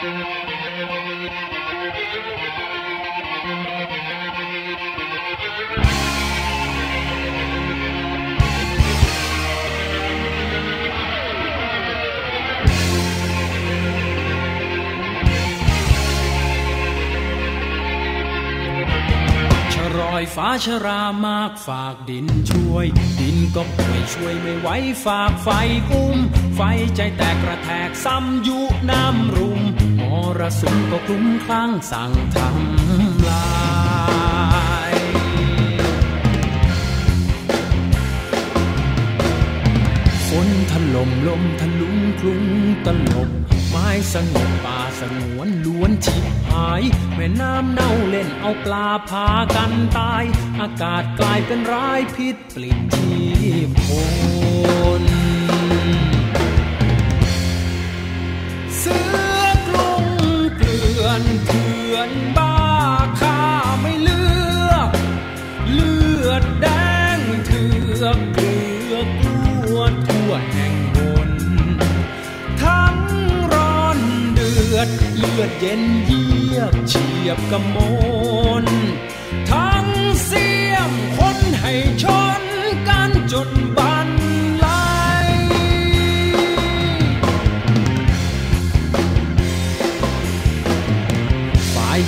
อยฟ้าชรามากฝากดินช่วย ดินก็ป่วยช่วยไม่ไหวฝากไฟอุ้ม ไฟใจแตกกระแทกซ้ำยุน้ำรุมม รสุมก็คลุ้มคลั่งสั่งทำลายฝนถล่มลมทะลุงคลุ้งตลบไม้สงบป่าสงวนล้วนชิบหาย แม่น้ำเน่าเล่นเอาปลาพากันตาย อากาศกลายเป็นร้ายพิษปลิดชีพคน บ้าข้าไม่เลือก เลือดแดงเถือกเลือกลัวทั่วแห่งบน ทั้งร้อนเดือด เลือดเย็นเยียบเฉียบกระมน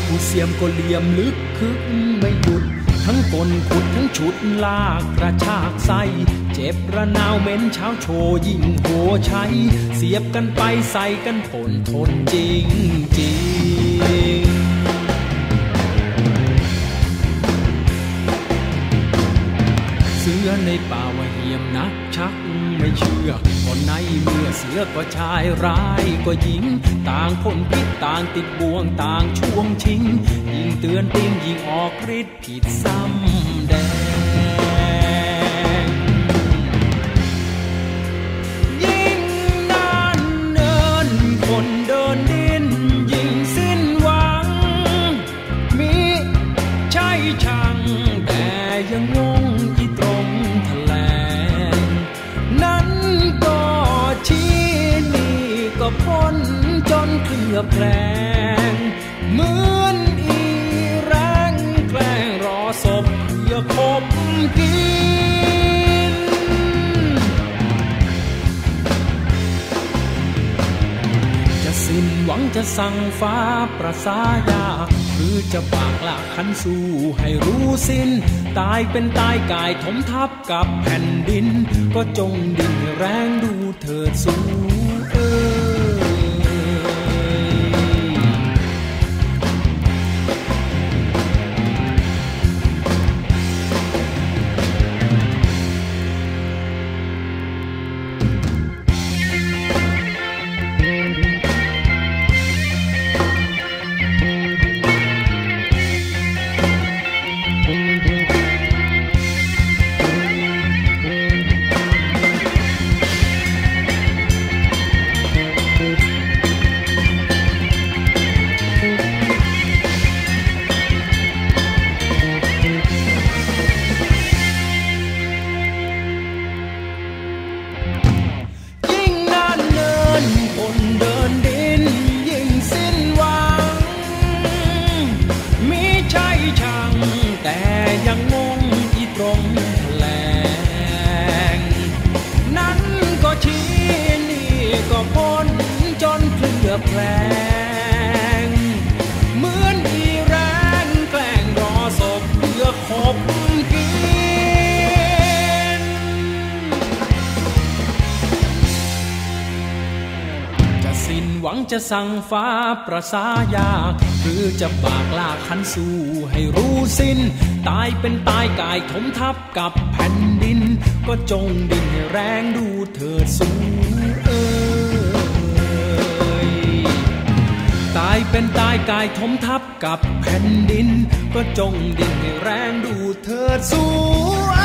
ผู้เสียมก็เหลี่ยมลึกคึกไม่หยุด ทั้งกลขุดทั้งฉุดลากกระชากใส่เจ็บระนาวเหม็นเช้าโชว์ยิ่งโหชัยเสียบกันไปใส่กันผลทนจริงจริง เสือในป่าว่าเหี่ยมนักชักไม่เชื่อคนในเมื่อเสือก็ชายร้ายก็หญิง ต่างคนพิษต่างติดบ่วงต่างช่วงชิง ยิ่งเตือนติงยิ่งออกฤทธิ์ผิดซ้ำ อบแคลงเหมือนอีแรงแกล้งรอศพเพื่อคบกิน จะสิ้นหวังจะสั่งฟ้าประสายากคือจะปากลากขันสู้ให้รู้สิ้น ตายเป็นตายกายถมทับกับแผ่นดิน ก็จงดิ่งแรงดูเถิดสู้เอ้ย ลือแคลงเหมือนอีแรงแกล้งรอศพเพื่อคบกินจะสิ้นหวังจะสั่งฟ้าประสายาก หรือจะปากลากขันสู้ให้รู้สิ้น ตายเป็นตายกายถมทับกับแผ่นดิน ก็จงดินให้แรงดูเถิดสู้เอ้ยายกายทมทับกับแผ่นดิน ก็จงดิ้นให้แรงดูเธอสู้